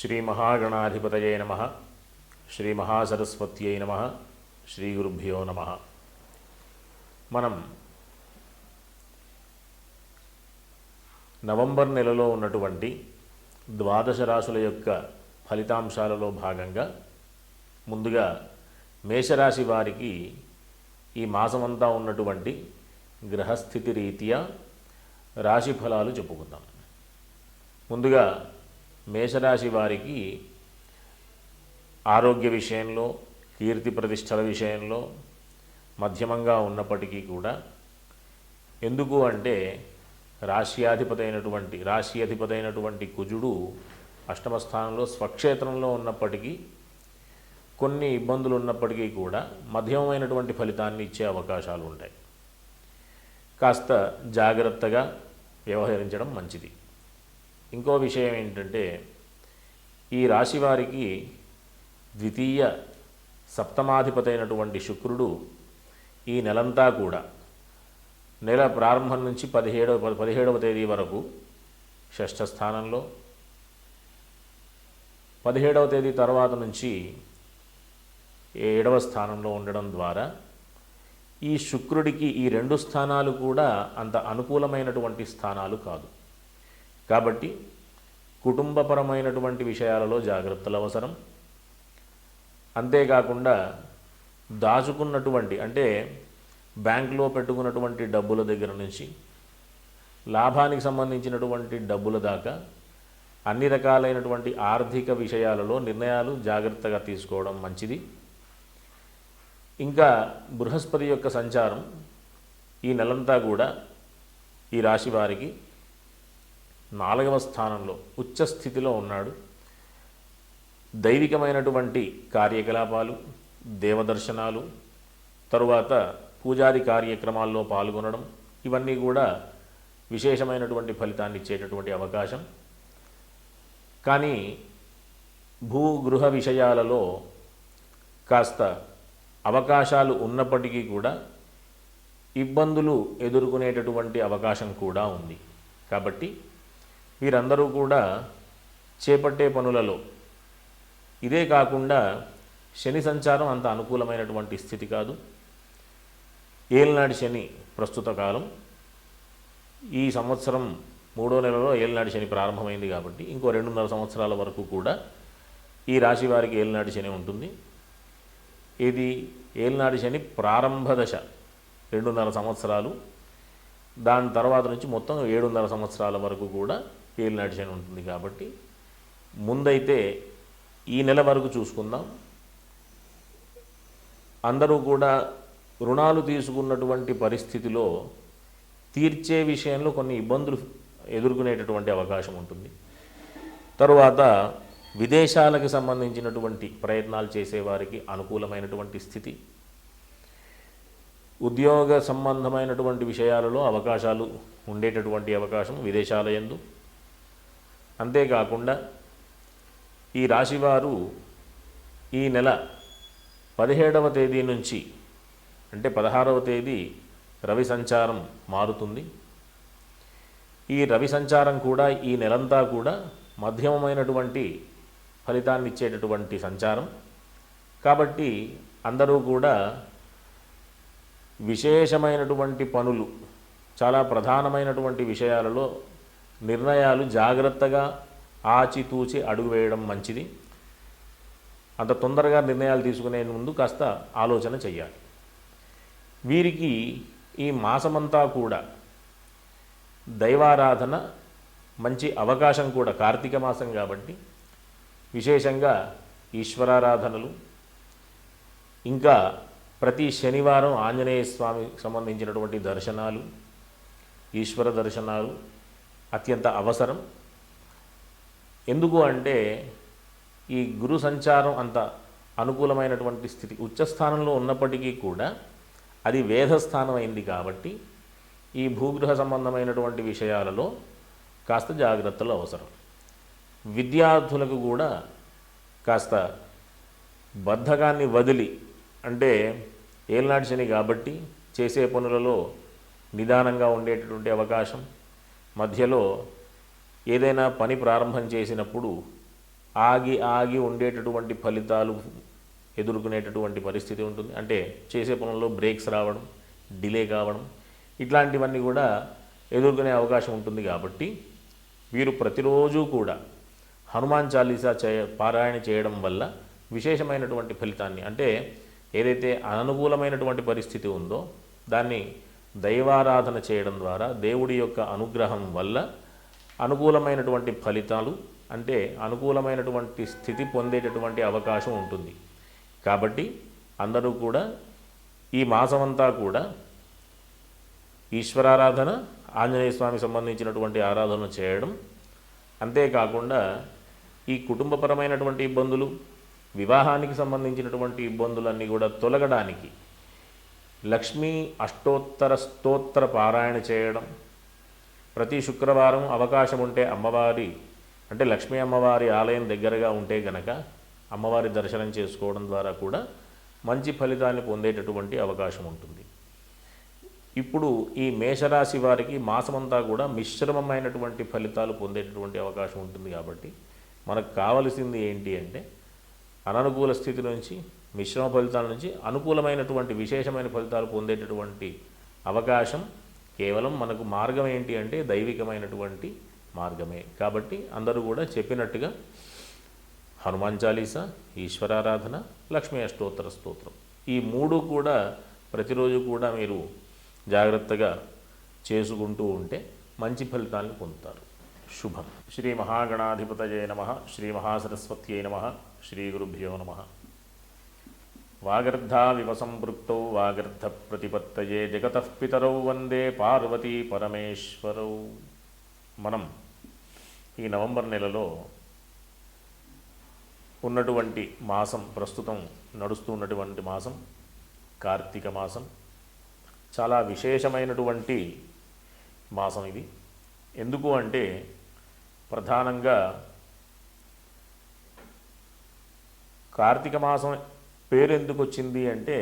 శ్రీ మహాగణాధిపతయే నమ. శ్రీ మహాసరస్వత్యై నమ. శ్రీ గురుభ్యో నమ. మనం నవంబర్ నెలలో ఉన్నటువంటి ద్వాదశ రాశుల యొక్క ఫలితాంశాలలో భాగంగా ముందుగా మేషరాశి వారికి ఈ మాసమంతా ఉన్నటువంటి గ్రహస్థితి రీత్యా రాశి ఫలాలు చెప్పుకుందాం. ముందుగా మేషరాశి వారికి ఆరోగ్య విషయంలో కీర్తి ప్రతిష్టల విషయంలో మధ్యమంగా ఉన్నప్పటికీ కూడా ఎందుకు అంటే రాశ్యాధిపతైనటువంటి రాశి అధిపతైనటువంటి కుజుడు అష్టమ స్థానంలో స్వక్షేత్రంలో ఉన్నప్పటికీ కొన్ని ఇబ్బందులు ఉన్నప్పటికీ కూడా మధ్యమైనటువంటి ఫలితాన్ని ఇచ్చే అవకాశాలు ఉంటాయి. కాస్త జాగ్రత్తగా వ్యవహరించడం మంచిది. ఇంకో విషయం ఏంటంటే ఈ రాశి వారికి ద్వితీయ సప్తమాధిపతి అయినటువంటి శుక్రుడు ఈ నెలంతా కూడా నెల ప్రారంభం నుంచి పదిహేడవ పదిహేడవ తేదీ వరకు షష్ఠ స్థానంలో పదిహేడవ తేదీ తర్వాత నుంచి ఏడవ స్థానంలో ఉండడం ద్వారా ఈ శుక్రుడికి ఈ రెండు స్థానాలు కూడా అంత అనుకూలమైనటువంటి స్థానాలు కాదు. కాబట్టి కుటుంబపరమైనటువంటి విషయాలలో జాగ్రత్తలు అవసరం. అంతేకాకుండా దాచుకున్నటువంటి అంటే బ్యాంకులో పెట్టుకున్నటువంటి డబ్బుల దగ్గర నుంచి లాభానికి సంబంధించినటువంటి డబ్బుల దాకా అన్ని రకాలైనటువంటి ఆర్థిక విషయాలలో నిర్ణయాలు జాగ్రత్తగా తీసుకోవడం మంచిది. ఇంకా బృహస్పతి యొక్క సంచారం ఈ నెలంతా కూడా ఈ రాశి వారికి నాలుగవ స్థానంలో ఉచ్చస్థితిలో ఉన్నాడు. దైవికమైనటువంటి కార్యకలాపాలు దేవదర్శనాలు తరువాత పూజాది కార్యక్రమాల్లో పాల్గొనడం ఇవన్నీ కూడా విశేషమైనటువంటి ఫలితాన్ని ఇచ్చేటటువంటి అవకాశం. కానీ భూగృహ విషయాలలో కాస్త అవకాశాలు ఉన్నప్పటికీ కూడా ఇబ్బందులు ఎదుర్కొనేటటువంటి అవకాశం కూడా ఉంది. కాబట్టి వీరందరూ కూడా చేపట్టే పనులలో. ఇదే కాకుండా శని సంచారం అంత అనుకూలమైనటువంటి స్థితి కాదు. ఏలినాటి శని ప్రస్తుత కాలం. ఈ సంవత్సరం మూడో నెలలో ఏలినాటి శని ప్రారంభమైంది కాబట్టి ఇంకో రెండున్నర సంవత్సరాల వరకు కూడా ఈ రాశి వారికి ఏలినాటి శని ఉంటుంది. ఇది ఏలినాటి శని ప్రారంభ దశ రెండున్నర సంవత్సరాలు. దాని తర్వాత నుంచి మొత్తం ఏడున్నర సంవత్సరాల వరకు కూడా ఏలినాటి శని ఉంటుంది కాబట్టి ముందైతే ఈ నెల వరకు చూసుకుందాం. అందరూ కూడా రుణాలు తీసుకున్నటువంటి పరిస్థితిలో తీర్చే విషయంలో కొన్ని ఇబ్బందులు ఎదుర్కొనేటటువంటి అవకాశం ఉంటుంది. తరువాత విదేశాలకు సంబంధించినటువంటి ప్రయత్నాలు చేసేవారికి అనుకూలమైనటువంటి స్థితి. ఉద్యోగ సంబంధమైనటువంటి విషయాలలో అవకాశాలు ఉండేటటువంటి అవకాశం విదేశాల యందు. అంతేకాకుండా ఈ రాశివారు ఈ నెల పదిహేడవ తేదీ నుంచి అంటే పదహారవ తేదీ రవి సంచారం మారుతుంది. ఈ రవి సంచారం కూడా ఈ నెలంతా కూడా మధ్యమమైనటువంటి ఫలితాన్ని ఇచ్చేటటువంటి సంచారం. కాబట్టి అందరూ కూడా విశేషమైనటువంటి పనులు చాలా ప్రధానమైనటువంటి విషయాలలో నిర్ణయాలు జాగ్రత్తగా ఆచితూచి అడుగు వేయడం మంచిది. అంత తొందరగా నిర్ణయాలు తీసుకునే ముందు కాస్త ఆలోచన చెయ్యాలి. వీరికి ఈ మాసమంతా కూడా దైవారాధన మంచి అవకాశం కూడా కార్తీక మాసం కాబట్టి విశేషంగా ఈశ్వరారాధనలు. ఇంకా ప్రతి శనివారం ఆంజనేయ స్వామికి సంబంధించినటువంటి దర్శనాలు ఈశ్వర దర్శనాలు అత్యంత అవసరం. ఎందుకు అంటే ఈ గురు సంచారం అంత అనుకూలమైనటువంటి స్థితి ఉచ్చస్థానంలో ఉన్నప్పటికీ కూడా అది వేధస్థానం అయింది కాబట్టి ఈ భూగృహ సంబంధమైనటువంటి విషయాలలో కాస్త జాగ్రత్తలు అవసరం. విద్యార్థులకు కూడా కాస్త బద్ధకాన్ని వదిలి అంటే ఏలనాటి శని కాబట్టి చేసే పనులలో నిదానంగా ఉండేటటువంటి అవకాశం మధ్యలో ఏదైనా పని ప్రారంభం చేసినప్పుడు ఆగి ఆగి ఉండేటటువంటి ఫలితాలు ఎదుర్కొనేటటువంటి పరిస్థితి ఉంటుంది. అంటే చేసే పనుల్లో బ్రేక్స్ రావడం డిలే కావడం ఇట్లాంటివన్నీ కూడా ఎదుర్కొనే అవకాశం ఉంటుంది కాబట్టి వీరు ప్రతిరోజు కూడా హనుమాన్ చాలీసా చే పారాయణ చేయడం వల్ల విశేషమైనటువంటి ఫలితాన్ని అంటే ఏదైతే అననుకూలమైనటువంటి పరిస్థితి ఉందో దాన్ని దైవారాధన చేయడం ద్వారా దేవుడి యొక్క అనుగ్రహం వల్ల అనుకూలమైనటువంటి ఫలితాలు అంటే అనుకూలమైనటువంటి స్థితి పొందేటటువంటి అవకాశం ఉంటుంది. కాబట్టి అందరూ కూడా ఈ మాసమంతా కూడా ఈశ్వరారాధన ఆంజనేయ స్వామి సంబంధించినటువంటి ఆరాధన చేయడం. అంతేకాకుండా ఈ కుటుంబపరమైనటువంటి ఇబ్బందులు వివాహానికి సంబంధించినటువంటి ఇబ్బందులన్నీ కూడా తొలగడానికి లక్ష్మీ అష్టోత్తర స్తోత్ర పారాయణ చేయడం. ప్రతి శుక్రవారం అవకాశం ఉంటే అమ్మవారి అంటే లక్ష్మీ అమ్మవారి ఆలయం దగ్గరగా ఉంటే గనక అమ్మవారి దర్శనం చేసుకోవడం ద్వారా కూడా మంచి ఫలితాన్ని పొందేటటువంటి అవకాశం ఉంటుంది. ఇప్పుడు ఈ మేషరాశి వారికి మాసమంతా కూడా మిశ్రమమైనటువంటి ఫలితాలు పొందేటటువంటి అవకాశం ఉంటుంది కాబట్టి మనకు కావలసింది ఏంటి అంటే అననుకూల స్థితి నుంచి మిశ్రమ ఫలితాల నుంచి అనుకూలమైనటువంటి విశేషమైన ఫలితాలు పొందేటటువంటి అవకాశం కేవలం మనకు మార్గం ఏంటి అంటే దైవికమైనటువంటి మార్గమే. కాబట్టి అందరూ కూడా చెప్పినట్టుగా హనుమాన్ చాలీస ఈశ్వరారాధన లక్ష్మీ అష్టోత్తర స్తోత్రం. ఈ మూడు కూడా ప్రతిరోజు కూడా మీరు జాగ్రత్తగా చేసుకుంటూ ఉంటే మంచి ఫలితాలను పొందుతారు. శుభం. శ్రీ మహాగణాధిపతయే నమ. శ్రీ మహాసరస్వత్యై నమ. శ్రీ గురుభ్యో నమ. వాగర్ధావివ సంపృక్తౌ వాగర్ధ ప్రతిపత్తయే జగత పితరౌ వందే పార్వతీ పరమేశ్వరౌ. మనం ఈ నవంబర్ నెలలో ఉన్నటువంటి మాసం ప్రస్తుతం నడుస్తూ ఉన్నటువంటి మాసం కార్తీక మాసం చాలా విశేషమైనటువంటి మాసం ఇది. ఎందుకు అంటే ప్రధానంగా కార్తీక మాసం పేరు ఎందుకు వచ్చింది అంటే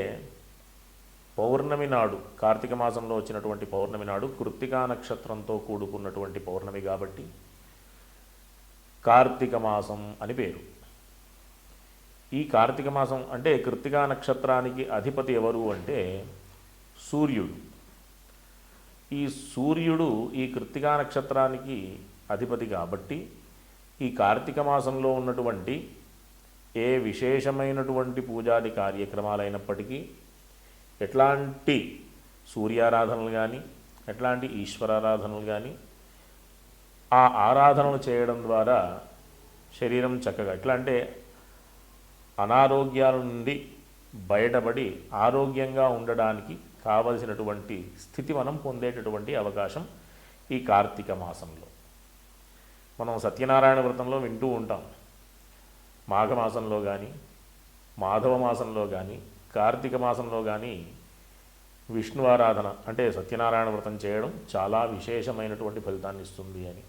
పౌర్ణమి నాడు కార్తీక మాసంలో వచ్చినటువంటి పౌర్ణమి నాడు కృత్తికా నక్షత్రంతో కూడుకున్నటువంటి పౌర్ణమి కాబట్టి కార్తీక మాసం అని పేరు. ఈ కార్తీక మాసం అంటే కృత్తికా నక్షత్రానికి అధిపతి ఎవరు అంటే సూర్యుడు. ఈ సూర్యుడు ఈ కృత్తికా నక్షత్రానికి అధిపతి కాబట్టి ఈ కార్తీక మాసంలో ఉన్నటువంటి ఏ విశేషమైనటువంటి పూజాది కార్యక్రమాలైనప్పటికీ ఎట్లాంటి సూర్యారాధనలు కానీ ఎట్లాంటి ఈశ్వరారాధనలు కానీ ఆ ఆరాధనలు చేయడం ద్వారా శరీరం చక్కగా ఎట్లా అంటే అనారోగ్యాల నుండి బయటపడి ఆరోగ్యంగా ఉండడానికి కావలసినటువంటి స్థితి మనం పొందేటటువంటి అవకాశం ఈ కార్తీక మాసంలో. మనం సత్యనారాయణ వ్రతంలో వింటూ ఉంటాం. మాఘమాసంలో కానీ మాధవ మాసంలో కానీ కార్తీక మాసంలో కానీ విష్ణు ఆరాధన అంటే సత్యనారాయణ వ్రతం చేయడం చాలా విశేషమైనటువంటి ఫలితాన్ని ఇస్తుంది అని.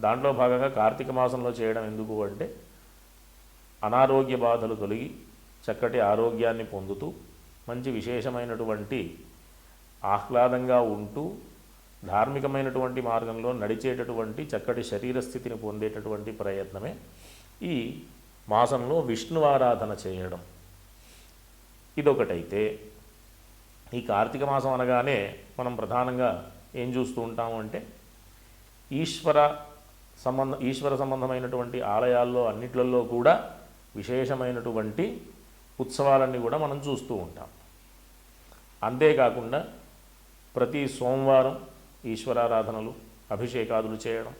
దాంట్లో భాగంగా కార్తీక మాసంలో చేయడం ఎందుకు అంటే అనారోగ్య బాధలు తొలగి చక్కటి ఆరోగ్యాన్ని పొందుతూ మంచి విశేషమైనటువంటి ఆహ్లాదంగా ఉంటూ ధార్మికమైనటువంటి మార్గంలో నడిచేటటువంటి చక్కటి శరీర స్థితిని పొందేటటువంటి ప్రయత్నమే ఈ మాసంలో విష్ణు ఆరాధన చేయడం. ఇదొకటైతే ఈ కార్తీక మాసం అనగానే మనం ప్రధానంగా ఏం చూస్తూ ఉంటాము అంటే ఈశ్వర సంబంధ ఈశ్వర సంబంధమైనటువంటి ఆలయాల్లో అన్నిట్లలో కూడా విశేషమైనటువంటి ఉత్సవాలన్నీ కూడా మనం చూస్తూ ఉంటాం. అంతేకాకుండా ప్రతి సోమవారం ఈశ్వరారాధనలు అభిషేకాదులు చేయడం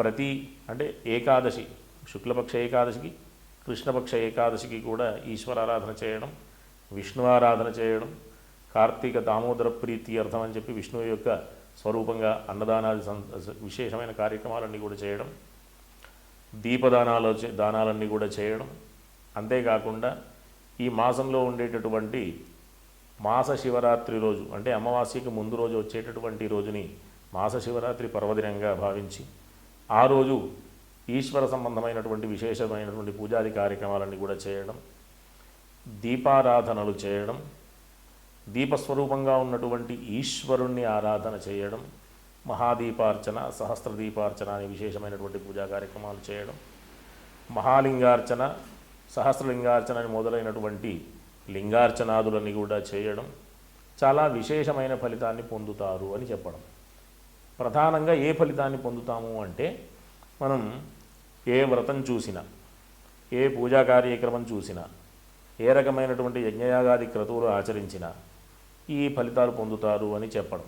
ప్రతి అంటే ఏకాదశి శుక్లపక్ష ఏకాదశికి కృష్ణపక్ష ఏకాదశికి కూడా ఈశ్వరారాధన చేయడం విష్ణు ఆరాధన చేయడం కార్తీక దామోదర ప్రీతి అర్థం అని చెప్పి విష్ణువు యొక్క స్వరూపంగా అన్నదానాది విశేషమైన కార్యక్రమాలన్నీ కూడా చేయడం దీపదానాలు దానాలన్నీ కూడా చేయడం. అంతేకాకుండా ఈ మాసంలో ఉండేటటువంటి మాస శివరాత్రి రోజు అంటే అమావాస్యకి ముందు రోజు వచ్చేటటువంటి రోజుని మాస శివరాత్రి పర్వదినంగా భావించి ఆ రోజు ఈశ్వర సంబంధమైనటువంటి విశేషమైనటువంటి పూజాది కార్యక్రమాలన్నీ కూడా చేయడం దీపారాధనలు చేయడం దీపస్వరూపంగా ఉన్నటువంటి ఈశ్వరుణ్ణి ఆరాధన చేయడం మహాదీపార్చన సహస్రదీపార్చన అనే విశేషమైనటువంటి పూజా కార్యక్రమాలు చేయడం మహాలింగార్చన సహస్రలింగార్చన అని మొదలైనటువంటి లింగార్చనాదులని కూడా చేయడం చాలా విశేషమైన ఫలితాన్ని పొందుతారు అని చెప్పడం. ప్రధానంగా ఏ ఫలితాన్ని పొందుతాము అంటే మనం ఏ వ్రతం చూసినా ఏ పూజా కార్యక్రమం చూసినా ఏ రకమైనటువంటి యజ్ఞయాగాది క్రతువులు ఆచరించినా ఈ ఫలితాలు పొందుతారు అని చెప్పడం.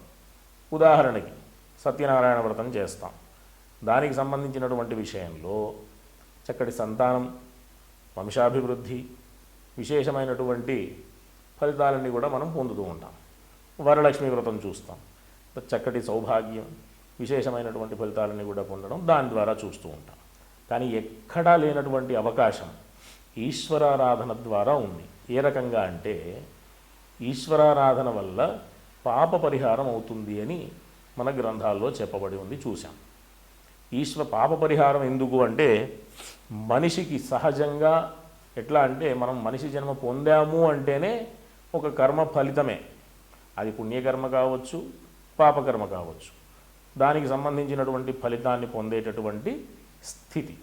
ఉదాహరణకి సత్యనారాయణ వ్రతం చేస్తాం. దానికి సంబంధించినటువంటి విషయంలో చక్కటి సంతానం వంశాభివృద్ధి విశేషమైనటువంటి ఫలితాలన్నీ కూడా మనం పొందుతూ ఉంటాం. వరలక్ష్మి వ్రతం చూస్తాం. చక్కటి సౌభాగ్యం విశేషమైనటువంటి ఫలితాలని కూడా పొందడం దాని ద్వారా చూస్తూ ఉంటాం. కానీ ఎక్కడా లేనటువంటి అవకాశం ఈశ్వరారాధన ద్వారా ఉంది. ఏ రకంగా అంటే ఈశ్వరారాధన వల్ల పాప పరిహారం అవుతుంది అని మన గ్రంథాల్లో చెప్పబడి ఉంది చూసాం ఈశ్వర పాప పరిహారం ఎందుకు అంటే మనిషికి సహజంగా ఎట్లా అంటే మనం మనిషి జన్మ పొందాము అంటేనే ఒక కర్మ ఫలితమే. అది పుణ్యకర్మ కావచ్చు పాపకర్మ కావచ్చు. దానికి సంబంధించినటువంటి ఫలితాన్ని పొందేటటువంటి స్థితి.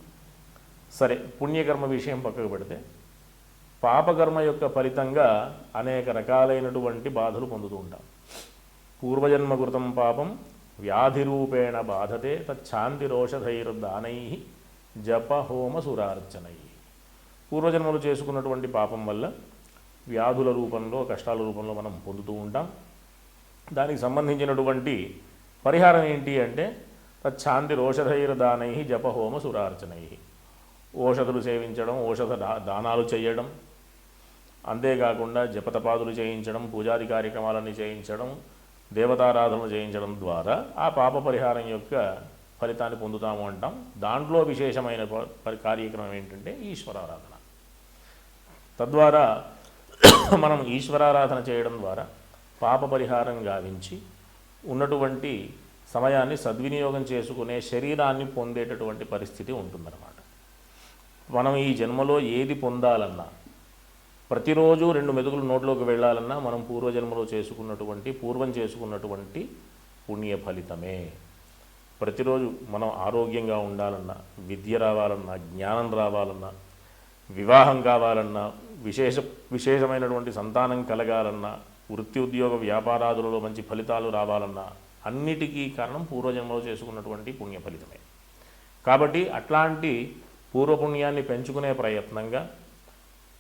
సరే పుణ్యకర్మ విషయం పక్కకు పెడితే పాపకర్మ యొక్క ఫలితంగా అనేక రకాలైనటువంటి బాధలు పొందుతూ ఉంటాం. పూర్వజన్మకృతం పాపం వ్యాధిరూపేణ బాధతే తచ్చాంతిరోషధైర్దానై జప హోమ సురార్చనై. పూర్వజన్మలు చేసుకున్నటువంటి పాపం వల్ల వ్యాధుల రూపంలో కష్టాల రూపంలో మనం పొందుతూ ఉంటాం. దానికి సంబంధించినటువంటి పరిహారం ఏంటి అంటే తచ్చాంతి రోషధైర్దానై జప సురార్చనై. ఓషధులు సేవించడం ఓషధ దా- దానాలు చేయడం అంతేకాకుండా జపతపాదులు చేయించడం పూజాది కార్యక్రమాలన్నీ చేయించడం దేవతారాధనలు చేయించడం ద్వారా ఆ పాప పరిహారం యొక్క ఫలితాన్ని పొందుతాము అంటాం. దాంట్లో విశేషమైన ప- పరి- కార్యక్రమం ఏంటంటే ఈశ్వరారాధన. తద్వారా మనం ఈశ్వరారాధన చేయడం ద్వారా పాప పరిహారం గావించి ఉన్నటువంటి సమయాన్ని సద్వినియోగం చేసుకునే శరీరాన్ని పొందేటటువంటి పరిస్థితి ఉంటుందన్నమాట. మనం ఈ జన్మలో ఏది పొందాలన్నా ప్రతిరోజు రెండు మెతుకులు నోట్లోకి వెళ్ళాలన్నా మనం పూర్వజన్మలో చేసుకున్నటువంటి పూర్వం చేసుకున్నటువంటి పుణ్య ఫలితమే. ప్రతిరోజు మనం ఆరోగ్యంగా ఉండాలన్నా విద్య రావాలన్నా జ్ఞానం రావాలన్నా వివాహం కావాలన్నా విశేష విశేషమైనటువంటి సంతానం కలగాలన్నా వృత్తి ఉద్యోగ వ్యాపారాదులలో మంచి ఫలితాలు రావాలన్నా అన్నిటికీ కారణం పూర్వజన్మలో చేసుకున్నటువంటి పుణ్య ఫలితమే. కాబట్టి అట్లాంటి పూర్వపుణ్యాన్ని పెంచుకునే ప్రయత్నంగా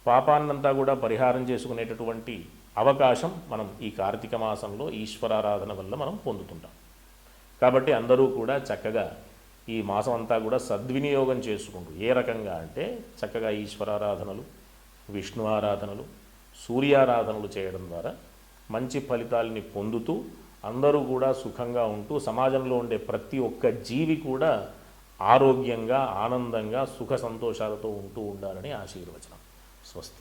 పాపాన్నంతా కూడా పరిహారం చేసుకునేటటువంటి అవకాశం మనం ఈ కార్తీక మాసంలో ఈశ్వరారాధన వల్ల మనం పొందుతుంటాం. కాబట్టి అందరూ కూడా చక్కగా ఈ మాసం అంతా కూడా సద్వినియోగం చేసుకుంటూ ఏ రకంగా అంటే చక్కగా ఈశ్వరారాధనలు విష్ణు ఆరాధనలు సూర్యారాధనలు చేయడం ద్వారా మంచి ఫలితాలని పొందుతూ అందరూ కూడా సుఖంగా ఉంటూ సమాజంలో ఉండే ప్రతి ఒక్క జీవి కూడా ఆరోగ్యంగా ఆనందంగా సుఖ సంతోషాలతో ఉంటూ ఉండాలని ఆశీర్వచనం. స్వస్తి.